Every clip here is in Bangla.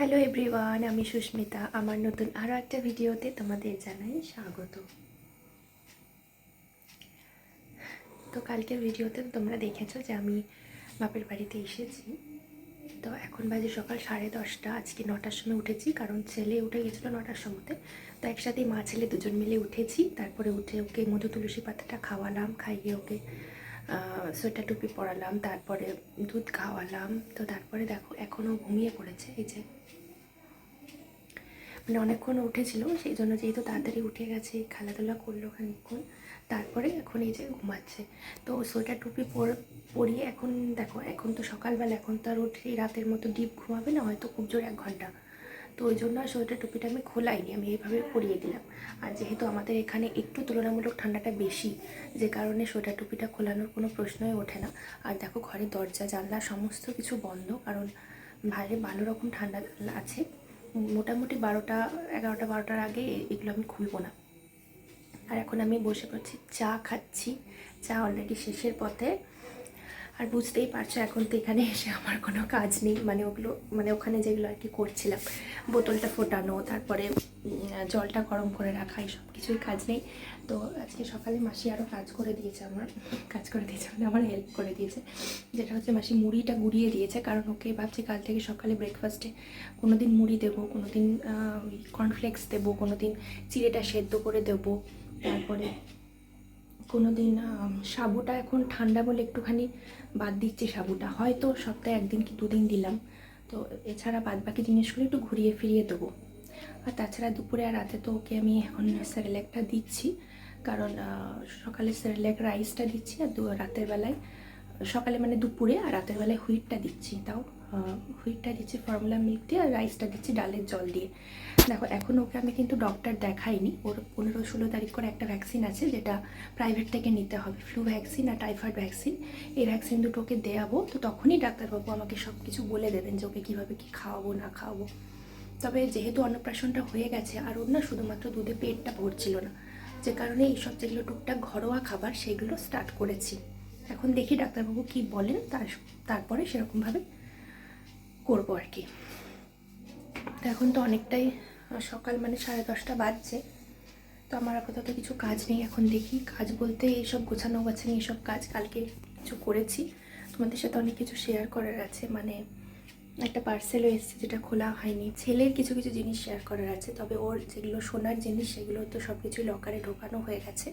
হ্যালো এভরিওয়ান আমি সুস্মিতা। আমার নতুন আরও একটা ভিডিওতে তোমাদের জানাই স্বাগত। তো কালকের ভিডিওতে তোমরা দেখেছ যে আমি বাপের বাড়িতে এসেছি। তো এখন বাজে সকাল সাড়ে দশটা, আজকে নটার সময় উঠেছি কারণ ছেলে উঠে গেছিল নটার সময়তে। তো একসাথে মা ছেলে দুজন মিলে উঠেছি, তারপরে উঠে ওকে মধু তুলসী পাতাটা খাওয়ালাম, খাইয়ে ওকে সোয়েটার টুপি পরালাম, তারপরে দুধ খাওয়ালাম। তো তারপরে দেখো, এখনও ঘুমিয়ে পড়েছে, এই যে মানে অনেকক্ষণ উঠেছিল, সেই জন্য যেহেতু তাড়াতাড়ি উঠে গেছে, খেলাধুলা করল খানিকক্ষণ, তারপরে এখন এই যে ঘুমাচ্ছে। তো সোয়েটার টুপি পর, পরিয়ে এখন দেখো, এখন তো সকালবেলা, এখন তো আর উঠে রাতের মতো ডিপ ঘুমাবে না, হয়তো খুব জোর এক ঘণ্টা। তো ওই জন্য আর সোয়েটার টুপিটা আমি খোলাইনি, আমি এইভাবে পরিয়ে দিলাম। আর যেহেতু আমাদের এখানে একটু তুলনামূলক ঠান্ডাটা বেশি, যে কারণে সোয়েটার টুপিটা খোলানোর কোনো প্রশ্নই ওঠে না। আর দেখো ঘরের দরজা, জানলা, সমস্ত কিছু বন্ধ, কারণ বাইরে ভালো রকম ঠান্ডা আছে। মোটামুটি বারোটা, এগারোটা, বারোটার আগে এগুলো আমি খুলবো না। আর এখন আমি বসে পড়ছি, চা খাচ্ছি। চা অলরেডি শেষের পথে। আর বুঝতেই পারছ এখন তো এখানে এসে আমার কোনো কাজ নেই। মানে ওগুলো মানে ওখানে যেগুলো আর কি করছিলাম, বোতলটা ফোটানো, তারপরে জলটা গরম করে রাখা এই সব কিছুই কাজ নেই। তো আজকে সকালে মাসি আরও কাজ করে দিয়েছে আমার, কাজ করে দিয়েছে মানে আমার হেল্প করে দিয়েছে। যেটা হচ্ছে মাসি মুড়িটা গুড়িয়ে দিয়েছে, কারণ ওকে ভাবছি কাল থেকে সকালে ব্রেকফাস্টে কোনো দিন মুড়ি দেবো কোনো দিন কর্নফ্লেক্স দেবো কোনো দিন চিড়েটা সেদ্ধ করে দেবো, তারপরে কোনো দিন সাবুটা এখন ঠান্ডা বলে একটুখানি বাদ দিচ্ছি সাবুটা। হয়তো সপ্তাহে একদিন কি দুদিন দিলাম। তো এছাড়া বাদ বাকি জিনিসগুলো একটু ঘুরিয়ে ফিরিয়ে দেবো। আর তাছাড়া দুপুরে আর রাতে তো ওকে আমি এখন স্যারেলেকটা দিচ্ছি। কারণ সকালে স্যারেলেক রাইসটা দিচ্ছি আর রাতের বেলায়, সকালে মানে দুপুরে আর রাতের বেলায় হুইটটা দিচ্ছি তাও। হুইটটা দিচ্ছি ফর্মুলা মিল্ক দিয়ে আর রাইসটা দিচ্ছি ডালের জল দিয়ে। দেখো, এখন ওকে আমি কিন্তু ডক্টর দেখাইনি। ওর পনেরো ষোলো তারিখ করে একটা ভ্যাকসিন আছে যেটা প্রাইভেট থেকে নিতে হবে। ফ্লু ভ্যাকসিন আর টাইফয়েড ভ্যাকসিন এই ভ্যাকসিন দুটোকে দেওয়াবো তো তখনই ডাক্তারবাবু আমাকে সব কিছু বলে দেবেন যে ওকে কীভাবে কী খাওয়াবো, না খাওয়াবো। তবে যেহেতু অন্নপ্রাশনটা হয়ে গেছে, আর ওর না শুধুমাত্র দুধে পেটটা ভরছিল না, যে কারণে এইসব যেগুলো টুকটাক ঘরোয়া খাবার, সেগুলো স্টার্ট করেছি। এখন দেখি ডাক্তারবাবু কি বলেন, তার তারপরে সেরকমভাবে করব আর কি। তো এখন তো অনেকটাই সকাল মানে সাড়ে দশটা বাজছে। তো আমার আপাতত কিছু কাজ নেই এখন দেখি। কাজ বলতে এইসব গোছানো গোছানি, এইসব কাজ কালকে কিছু করেছি। তোমাদের সাথে অনেক কিছু শেয়ার করার আছে। মানে একটা পার্সেলও এসেছে যেটা খোলা হয়নি। ছেলের কিছু কিছু জিনিস শেয়ার করার আছে। তবে ওর যেগুলো সোনার জিনিস, সেগুলো তো সব কিছুই লকারে ঢোকানো হয়ে গেছে।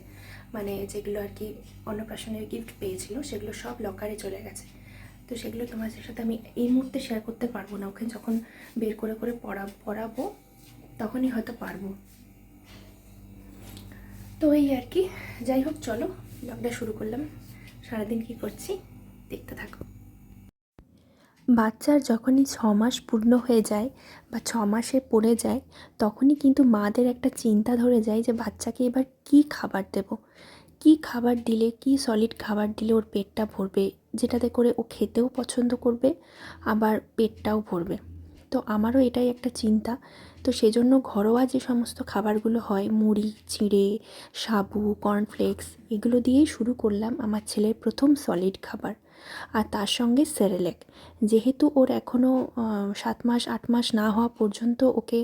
মানে যেগুলো আর কি অন্নপ্রাশনের গিফট পেয়েছিল, সেগুলো সব লকারে চলে গেছে। তো সেগুলো তোমাদের সাথে আমি এই মুহূর্তে শেয়ার করতে পারব না। ওকে যখন বের করে করে পড়া, পড়াবো, তখনই হয়তো পারব। তো এই আর কি। যাই হোক, চলো ব্লগটা শুরু করলাম। সারাদিন কি করছি, দেখতে থাকো। বাচ্চার যখনই ছ মাস পূর্ণ হয়ে যায় বা ছ মাসে পড়ে যায়, তখনই কিন্তু মাদের একটা চিন্তা ধরে যায় যে বাচ্চাকে এবার কি খাবার দেব? কি খাবার দিলে, কি সলিড খাবার দিলে ওর পেটটা ভরবে? যেটাতে করে ও খেতেও পছন্দ করবে, আবার পেটটাও ভরবে। তো আমারও এটাই একটা চিন্তা। তো সেজন্য ঘরোয়া যে সমস্ত খাবারগুলো হয়, মুড়ি, চিড়ে, সাবু কর্নফ্লেক্স এগুলো দিয়েই শুরু করলাম আমার ছেলের প্রথম সলিড খাবার। আর তার সঙ্গে সেরেলেক যেহেতু ওর এখনও সাত মাস, আট মাস না হওয়া পর্যন্ত ওকে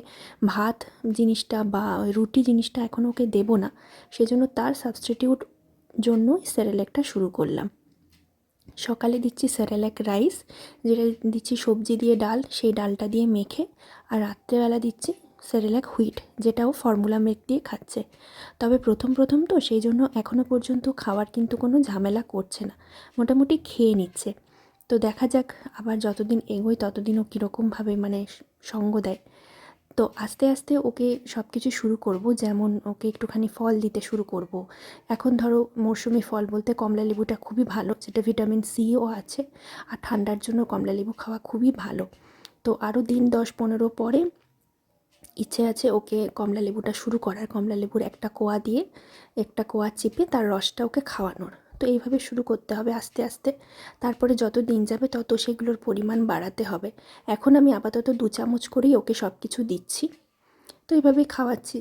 ভাত জিনিসটা বা রুটি জিনিসটা এখনও ওকে দেব না, সেজন্য তার সাবস্টিটিউট জন্যই সেরেলেকটা শুরু করলাম। সকালে দিচ্ছি স্যারেলাক রাইস, যেটা দিচ্ছি সবজি দিয়ে ডাল, সেই ডালটা দিয়ে মেখে, আর রাত্রেবেলা দিচ্ছি স্যারেলাক হুইট, যেটাও ফর্মুলা মিল্ক দিয়ে খাচ্ছে। তবে প্রথম প্রথম তো সেই জন্য এখনও পর্যন্ত খাওয়ার কিন্তু কোনো ঝামেলা করছে না, মোটামুটি খেয়ে নিচ্ছে। তো দেখা যাক আবার যতদিন এগোয় ততদিনও কীরকমভাবে মানে সঙ্গ দেয়। তো আস্তে আস্তে ওকে সব কিছু শুরু করব, যেমন ওকে একটুখানি ফল দিতে শুরু করব। এখন ধরো মরশুমি ফল বলতে কমলা লেবুটা খুবই ভালো যেটা ভিটামিন সিও আছে, আর ঠান্ডার জন্য কমলা লেবু খাওয়া খুবই ভালো। তো আরও দিন দশ পনেরো পরে ইচ্ছে আছে ওকে কমলা লেবুটা শুরু করার। কমলা লেবুর একটা কোয়া দিয়ে, একটা কোয়া চিপে তার রসটা ওকে খাওয়ানোর। তো এইভাবে শুরু করতে হবে আস্তে আস্তে। তারপরে যত দিন যাবে তত সেগুলোর পরিমাণ বাড়াতে হবে। এখন আমি আপাতত দু চামচ করেই ওকে সব কিছু দিচ্ছি। তো এইভাবেই খাওয়াচ্ছি।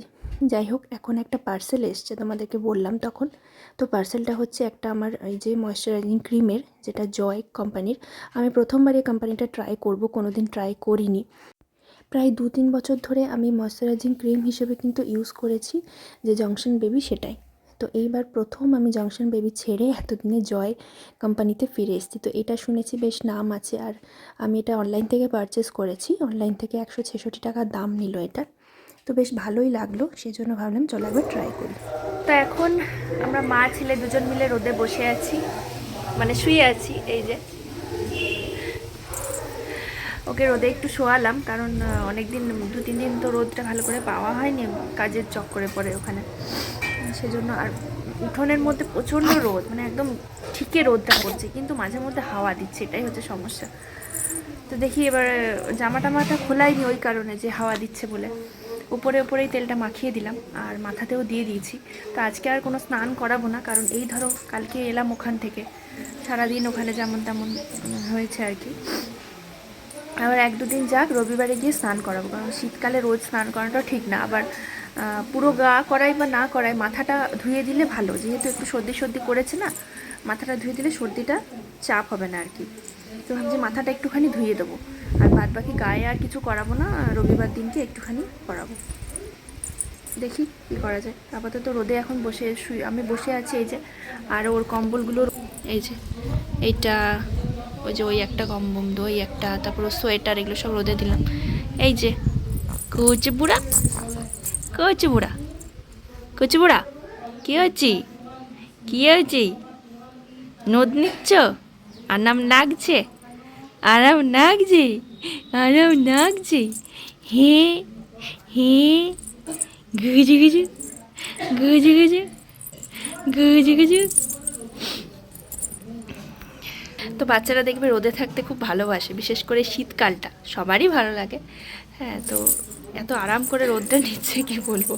যাই হোক, এখন একটা পার্সেল এসছে তোমাদেরকে বললাম তখন। তো পার্সেলটা হচ্ছে একটা আমার এই যে ময়শ্চারাইজিং ক্রিমের যেটা জয় কোম্পানির আমি প্রথমবার এই কোম্পানিটা ট্রাই করব কোনো দিন ট্রাই করিনি। প্রায় দু তিন বছর ধরে আমি ময়শ্চারাইজিং ক্রিম হিসেবে কিন্তু ইউজ করেছি। যে জংশন বেবি সেটাই। তো এইবার প্রথম আমি জংশন বেবি ছেড়ে এতদিনে জয় কোম্পানিতে ফিরে এসেছি। তো এটা শুনেছি বেশ নাম আছে আর আমি এটা অনলাইন থেকে পারচেস করেছি। অনলাইন থেকে একশো ছেষট্টি টাকা দাম নিল এটার তো বেশ ভালোই লাগল সেই জন্য ভাবলাম চলো একবার ট্রাই করি। তো এখন আমরা মা ছেলে দুজন মিলে রোদে বসে আছি মানে শুয়ে আছি, এই যে। ওকে রোদে একটু শোয়ালাম, কারণ অনেক দিন দু তিন দিন তো রোদটা ভালো করে পাওয়া হয়নি, কাজের চক্করে পড়ে ওখানে। সেজন্য আর উঠোনের মধ্যে প্রচণ্ড রোদ মানে একদম ঠিকই রোদটা পড়ছে, কিন্তু মাঝে মধ্যে হাওয়া দিচ্ছে, এটাই হচ্ছে সমস্যা। তো দেখি এবার জামা টামাটা খোলাইনি ওই কারণে যে হাওয়া দিচ্ছে বলে। উপরে উপরেই তেলটা মাখিয়ে দিলাম, আর মাথাতেও দিয়ে দিয়েছি। তো আজকে আর কোনো স্নান করাবো না, কারণ এই ধরো কালকে এলাম ওখান থেকে, সারাদিন ওখানে যেমন তেমন হয়েছে আর কি। আবার এক দুদিন যাক, রবিবারে গিয়ে স্নান করাবো, কারণ শীতকালে রোজ স্নান করাটা ঠিক না, আবার পুরো গা করাই বা না করাই মাথাটা ধুয়ে দিলে ভালো। যেহেতু একটু সর্দি সর্দি করেছে না, মাথাটা ধুয়ে দিলে সর্দিটা চাপ হবে না আর কি তো ভাবছি মাথাটা একটুখানি ধুয়ে দেবো। আর বাদ বাকি গায়ে আর কিছু করাবো না রবিবার দিনকে একটুখানি করাবো। দেখি কি করা যায়। আপাতত রোদে এখন বসে শুয়ে আমি বসে আছি এই যে, আর ওর কম্বলগুলোর, এই যে, এইটা, ওই যে ওই একটা কম্বল ওই একটা, তারপর সোয়েটার, এগুলো সব রোদে দিলাম। এই যে কুচি বুড়া কুচি বুড়া? কুচি বুড়া? কী হচ্ছি? কী হয়েছি নদ নিচ্ছ? আরাম লাগছে? আরাম লাগছে? আরাম লাগছে? হে হে, গুজু গুজু গুজু গুজু গুজু গুজু। তো বাচ্চারা দেখবে রোদে থাকতে খুব ভালোবাসে, বিশেষ করে শীতকালটা। সবারই ভালো লাগে। হ্যাঁ তো এত আরাম করে রোদটা নিচ্ছে, কি বলব?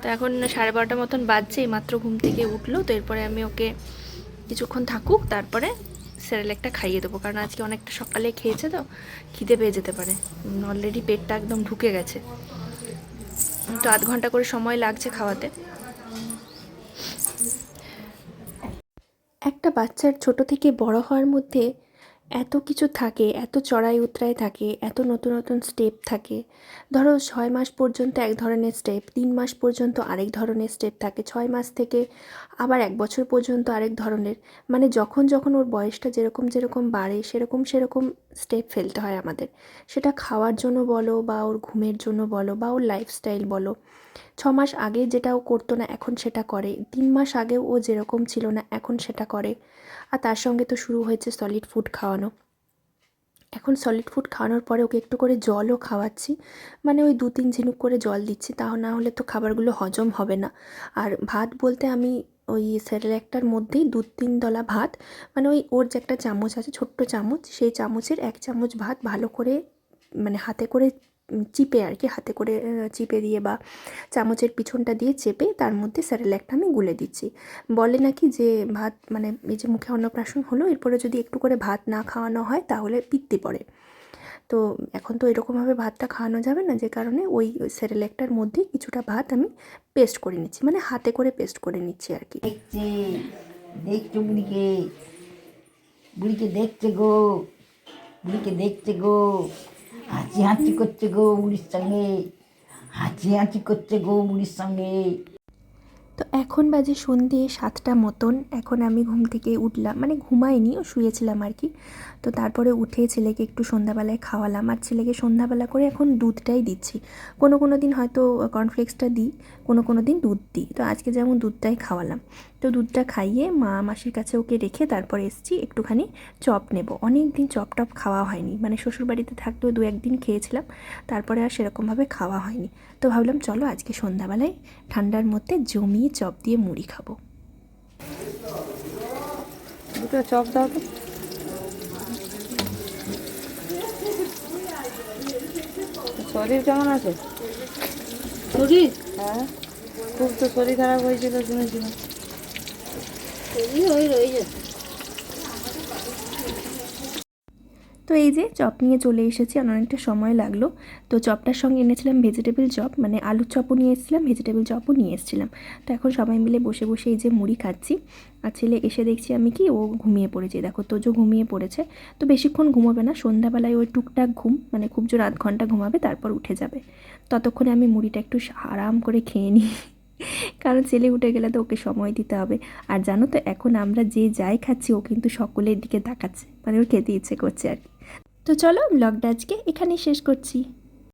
তো এখন সাড়ে বারোটা মতন বাজছে মাত্র ঘুম থেকে উঠল, তো এরপরে আমি ওকে কিছুক্ষণ থাকুক, তারপরে স্যারেলেকটা খাইয়ে দেবো, কারণ আজকে অনেকটা সকালে খেয়েছে তো, খিদে পেয়ে যেতে পারে। অলরেডি পেটটা একদম ঢুকে গেছে। তো আধ ঘণ্টা করে সময় লাগছে খাওয়াতে। একটা বাচ্চার ছোট থেকে বড় হওয়ার মধ্যে এত কিছু থাকে, এত চড়াই উতরাই থাকে, এত নতুন নতুন স্টেপ থাকে। ধরো ছয় মাস পর্যন্ত এক ধরনের স্টেপ তিন মাস পর্যন্ত আরেক ধরনের স্টেপ থাকে, ছয় মাস থেকে আবার এক বছর পর্যন্ত আরেক ধরনের। মানে যখন যখন ওর বয়সটা যেরকম যেরকম বাড়ে, সেরকম সেরকম স্টেপ ফেলতে হয় আমাদের। সেটা খাওয়ার জন্য বলো বা ওর ঘুমের জন্য বলো বা ওর লাইফস্টাইল বলো। ছ মাস আগে যেটা ও করতো না, এখন সেটা করে। তিন মাস আগেও ও যেরকম ছিল না, এখন সেটা করে। আর তার সঙ্গে তো শুরু হয়েছে সলিড ফুড খাওয়ানো। এখন সলিড ফুড খাওয়ানোর পরে ওকে একটু করে জলও খাওয়াচ্ছি। মানে ওই দু তিন ঝিনুক করে জল দিচ্ছি তাও না হলে তো খাবারগুলো হজম হবে না। আর ভাত বলতে আমি ওই সেরেলাকটার মধ্যেই দু তিন দলা ভাত মানে ওই ওর যে একটা চামচ আছে, ছোট্ট চামচ, সেই চামচের এক চামচ ভাত ভালো করে মানে হাতে করে চিপে আর কি, হাতে করে চিপে দিয়ে বা চামচের পিছনটা দিয়ে চেপে তার মধ্যে স্যারেলাকটা আমি গুলে দিচ্ছি। বলে নাকি যে, ভাত মানে এই যে মুখে অন্নপ্রাশন হলো, এরপরে যদি একটু করে ভাত না খাওয়ানো হয় তাহলে পিত্তি পড়ে। তো এখন তো এরকমভাবে ভাতটা খাওয়ানো যাবে না, যে কারণে ওই স্যারেলাকটার মধ্যে কিছুটা ভাত আমি পেস্ট করে নিচ্ছি মানে হাতে করে পেস্ট করে নিচ্ছি আর কি। দেখছে গো, বুড়িকে দেখছে গো। হাঁচি হাঁচি করছে গো বুড়ির সঙ্গে। হাঁচি হাঁচি করছে গো বুড়ির সঙ্গে। তো এখন বাজে সন্ধে সাতটা মতন। এখন আমি ঘুম থেকে উঠলাম। মানে ঘুমাইনি, শুয়েছিলাম আর কি। তো তারপরে উঠে ছেলেকে একটু সন্ধ্যাবেলায় খাওয়ালাম। আর ছেলেকে সন্ধ্যাবেলা করে এখন দুধটাই দিচ্ছি। কোনো কোনো দিন হয়তো কর্নফ্লেক্সটা দিই, কোনো কোনো দিন দুধ দিই। তো আজকে যেমন দুধটাই খাওয়ালাম। তো দুধটা খাইয়ে মা মাসির কাছে ওকে রেখে তারপরে এসেছি, একটুখানি চপ নেব। অনেক দিন চপ টপ খাওয়া হয়নি। মানে শ্বশুরবাড়িতে থাকতেও দু একদিন খেয়েছিলাম, তারপরে আর সেরকমভাবে খাওয়া হয়নি। তো ভাবলাম, চলো আজকে সন্ধ্যাবেলায় ঠান্ডার মধ্যে জমিয়ে চপ দিয়ে মুড়ি খাব। দুটো চপ দাও তো। শরীর কেমন আছে? শরীর? হ্যাঁ খুব তো শরীর খারাপ হয়েছিল শুনেছিলাম শরীর ওই রয়ে তো তো এই যে চপ নিয়ে চলে এসেছি আর অনেকটা সময় লাগল। তো চপটার সঙ্গে এনেছিলাম ভেজিটেবল চপ মানে আলুর চপও নিয়ে এসেছিলাম ভেজিটেবল চপও নিয়ে এসেছিলাম। তো এখন সবাই মিলে বসে বসে এই যে মুড়ি খাচ্ছি। আর ছেলে এসে দেখছি আমি কি, ও ঘুমিয়ে পড়েছে। দেখো, তোজো ঘুমিয়ে পড়েছে। তো বেশিক্ষণ ঘুমাবে না, সন্ধ্যাবেলায় ওই টুকটাক ঘুম মানে খুব জোর আধ ঘণ্টা ঘুমাবে, তারপর উঠে যাবে। ততক্ষণে আমি মুড়িটা একটু আরাম করে খেয়ে নিই। কারণ ছেলে উঠে গেলে তো ওকে সময় দিতে হবে। আর জানো তো, এখন আমরা যে যাই খাচ্ছি, ও কিন্তু সকলের দিকে তাকাচ্ছে। মানে ওর খেতে ইচ্ছে করছে আর কি। তো চলো ব্লগটা আজকে এখানেই শেষ করছি।